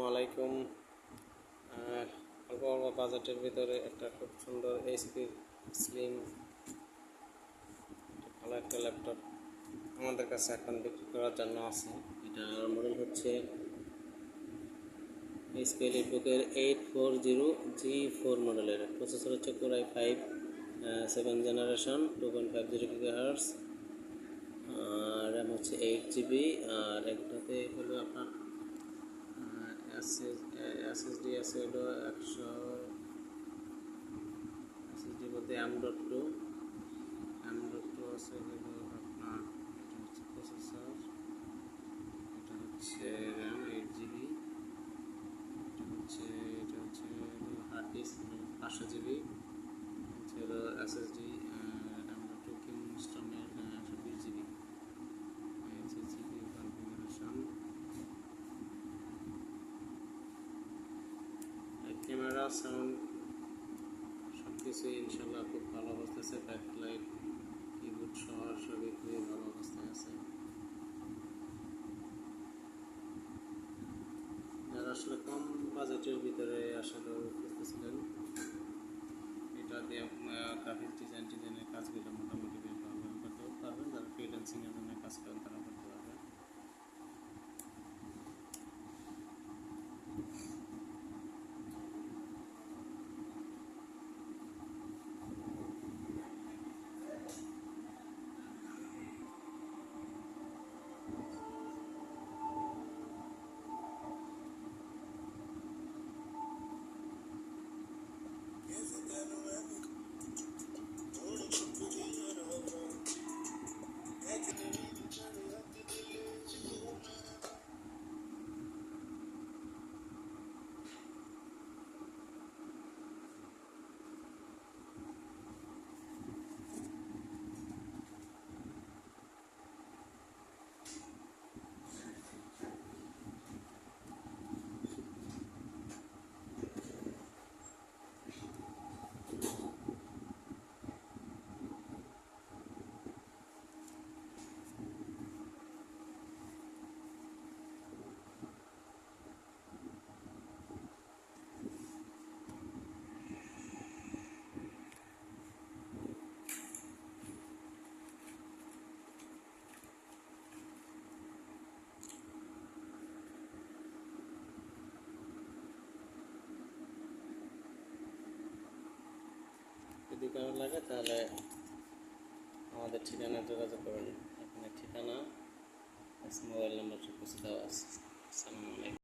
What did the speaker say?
আসসালামু আলাইকুম অল্প অল্প বাজেটের ভিতরে একটা খুব সুন্দর এইচপি স্লিম ভালো একটা ল্যাপটপ আমাদের কাছে এখন বিক্রি করার জন্য আছে। এটার মডেল হচ্ছে এইচপি বুকের eight four zero G four মডেলের প্রসেসর হচ্ছে core i five seven generation two point five zero hertz RAM হচ্ছে এইট জিবি আর একটাতে হলো আপনার এসএসডি আছে হলো একশো এসএসডি বলতে M dot two M dot two আছে আপনার, এটা হচ্ছে প্রসেসর এটা হচ্ছে র্যাম এইট জিবি এটা হচ্ছে এটা হচ্ছে হার্ড ডিস্ক পাঁচশো জিবি হচ্ছে হলো এসএসডি র্যাম ডট টু কিংস্টনের একশো বিশ জিবি হচ্ছে জিবি কনফিগারেশন ক্যামেরা সাউন্ড সব কিছুই ইনশাল্লাহ খুব ভালো অবস্থায় আছে। ব্যাকলাইট কিবোর্ড সহ সবই খুবই ভালো অবস্থায় আছে। যারা আসলে কম বাজেটের ভিতরে আসলে খুঁজতেছিলেন এটা দিয়ে গ্রাফিক্স ডিজাইন ডিজাইনের কাজগুলো মোটামুটি days you dynamic যদি কারণ লাগে, তাহলে আমাদের ঠিকানায় যোগাযোগ করুন। এখানে ঠিকানা, মোবাইল নাম্বার সব কিছু দেওয়া আছে। আসসালামু আলাইকুম।